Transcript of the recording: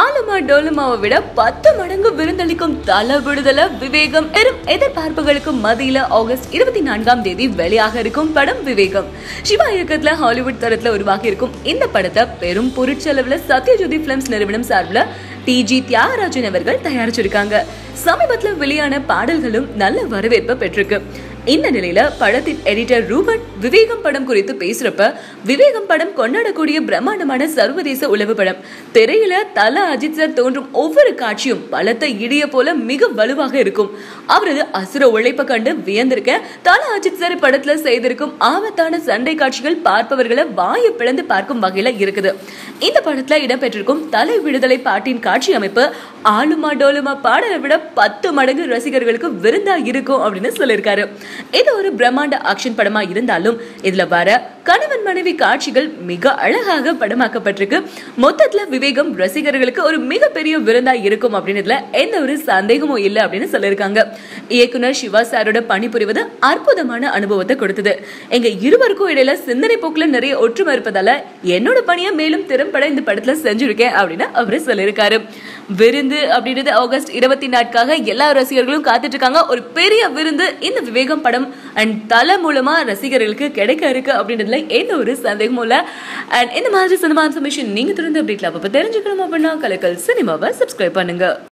ஆலமா டோலமாவை விட பத்து மடங்கு விருந்தளிக்கும் தல விடுதல விவேகம் எரும் எதிர்பார்ப்புகளுக்கு மத்தியில ஆகஸ்ட் இருபத்தி நான்காம் தேதி வெளியாக இருக்கும் படம் விவேகம். சிவா இயக்கத்துல ஹாலிவுட் தரத்துல உருவாகி இருக்கும் இந்த படத்தை பெரும் பொருட்செலவுல சத்யஜோதி பிலிம்ஸ் நிறுவனம் சார்பில் டிஜி தியாகராஜன் அவர்கள் தயாரிச்சிருக்காங்க. சமீபத்தில் வெளியான பாடல்களும் நல்ல வரவேற்பை பெற்றிருக்கு. இந்த நிலையில படத்தின் எடிட்டர் ரூபன் விவேகம் படம் குறித்து பேசுறப்ப விவேகம் படம் கொண்டாடக்கூடிய பிரம்மாண்டமான சர்வதேச உளவு படம். திரையில தல அஜித் சார் தோன்றும் ஒவ்வொரு காட்சியும் பலத்த இடிய போல மிக வலுவாக இருக்கும். அவரது அசுர உழைப்பை கண்டு வியந்திருக்க தல அஜித் சார் படத்துல செய்திருக்கும் ஆபத்தான சண்டை காட்சிகள் பார்ப்பவர்களை வாயை பிளந்து பார்க்கும் வகையில இருக்குது. இந்த படத்துல இடம்பெற்றிருக்கும் தலை விடுதலை பாட்டின் காட்சி அமைப்பு ஆளுமா டோலுமா பாடலை விட பத்து மடங்கு ரசிகர்களுக்கு விருந்தா இருக்கும் அப்படின்னு சொல்லியிருக்காரு. இது ஒரு பிரம்மாண்ட ஆக்ஷன் படமா இருந்தாலும் இதுல வர கணவன் மனைவி காட்சிகள் மிக அழகாக படமாக்கப்பட்டிருக்கு. மொத்தத்துல விவேகம் ரசிகர்களுக்கு ஒரு மிகப்பெரிய விருந்தா இருக்கும் அப்படின்றதுல எந்த ஒரு சந்தேகமும் இல்லை அப்படின்னு சொல்லியிருக்காங்க. இயக்குனர் சிவா சாரோட பணிபுரிவது அற்புதமான அனுபவத்தை கொடுத்தது. எங்க இருவருக்கும் இடையில சிந்தனை போக்குல நிறைய ஒற்றுமை இருப்பதால என்னோட பணியை மேலும் திறம்பட இந்த படத்துல செஞ்சிருக்கேன் அப்படின்னு அவரு சொல்லியிருக்காரு. விருந்து அப்படின்றது ஆகஸ்ட் இருபத்தி நாட்காக எல்லா ரசிகர்களும் காத்துட்டு இருக்காங்க. ஒரு பெரிய விருந்து. இந்த விவேகம் படம் அண்ட் தலை மூலமா ரசிகர்களுக்கு கிடைக்க இருக்கு அப்படின்றதுல எந்த ஒரு சந்தேகமும் இல்ல. அண்ட் இந்த மாதிரி சினிமா இன்ஃபர்மேஷன் நீங்க தொடர்ந்து அப்படி அப்ப தெரிஞ்சுக்கணும் அப்படின்னா கலக்கல் சினிமாவை சப்ஸ்கிரைப் பண்ணுங்க.